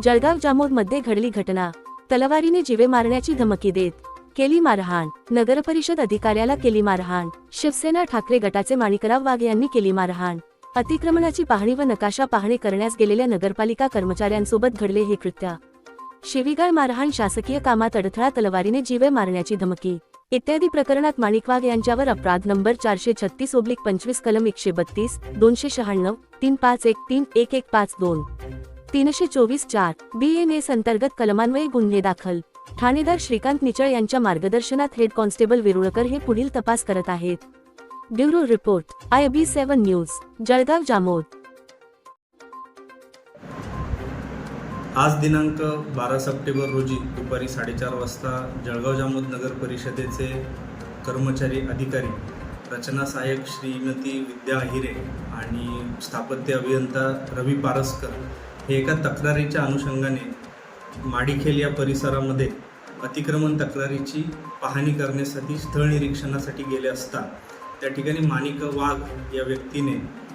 जळगाव जामोदमध्ये घडली घटना. तलवारीने जिवे मारण्याची धमकी देत केली मारहाण. नगरपरिषद अधिकाऱ्याला केली मारहाण. शिवसेना ठाकरे गटाचे माणिकराव वाघ यांनी केली मारहाण. अतिक्रमणाची पाहणी व नकाशा पाहणी करण्यास गेलेल्या नगरपालिका कर्मचाऱ्यांसोबत घडले हे कृत्य. शिवीगाळ मारहाण शासकीय कामात अडथळा तलवारीने जीवे मारण्याची धमकी. इत्यादी प्रकरणात माणिक वाघ यांच्यावर अपराध नंबर चारशे छत्तीस ओब्लिक पंचवीस कलम एकशे बत्तीस दोनशे शहाण्णव तीन पाच एक तीन एक एक पाच दोन. तीनशे चोवीस चार बी एन एस अंतर्गत कलमान्वये गुन्हे दाखल. ठाणेदार श्रीकांत निचळ यांच्या मार्गदर्शनात हेड कॉन्स्टेबल विरुळकर हे पुढील तपास करत आहेत. Bureau report I B seven news Jalgaon Jamod. आज दिनांक बारा सप्टेंबर रोजी दुपारी साडेचार वाजता जळगाव जामोद नगर परिषदेचे कर्मचारी अधिकारी रचना सहाय्यक श्रीमती विद्या अहिरे आणि स्थापत्य अभियंता रवी पारसकर एका तक्रारीच्या अनुषंगाने माडीखेल या परिसरामध्ये अतिक्रमण तक्रारीची पाहणी करण्यासाठी स्थळ निरीक्षणासाठी गेले असता त्या ठिकाणी माणिक वाघ या व्यक्तीने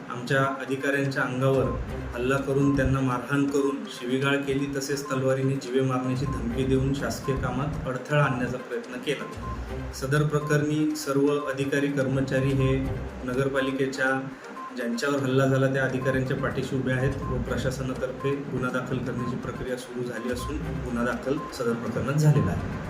आमच्या अधिकाऱ्यांच्या अंगावर हल्ला करून त्यांना मारहाण करून शिवीगाळ केली तसेच तलवारीने जीवे मारण्याची धमकी देऊन शासकीय कामात अडथळा आणण्याचा प्रयत्न केला. सदर प्रकरणी सर्व अधिकारी कर्मचारी हे नगरपालिकेच्या ज्यांच्यावर हल्ला झाला त्या अधिकाऱ्यांच्या पाठीशी उभे आहेत. व प्रशासनातर्फे गुन्हा दाखल करण्याची प्रक्रिया सुरू झाली असून गुन्हा दाखल सदर प्रकरणात झालेला आहे.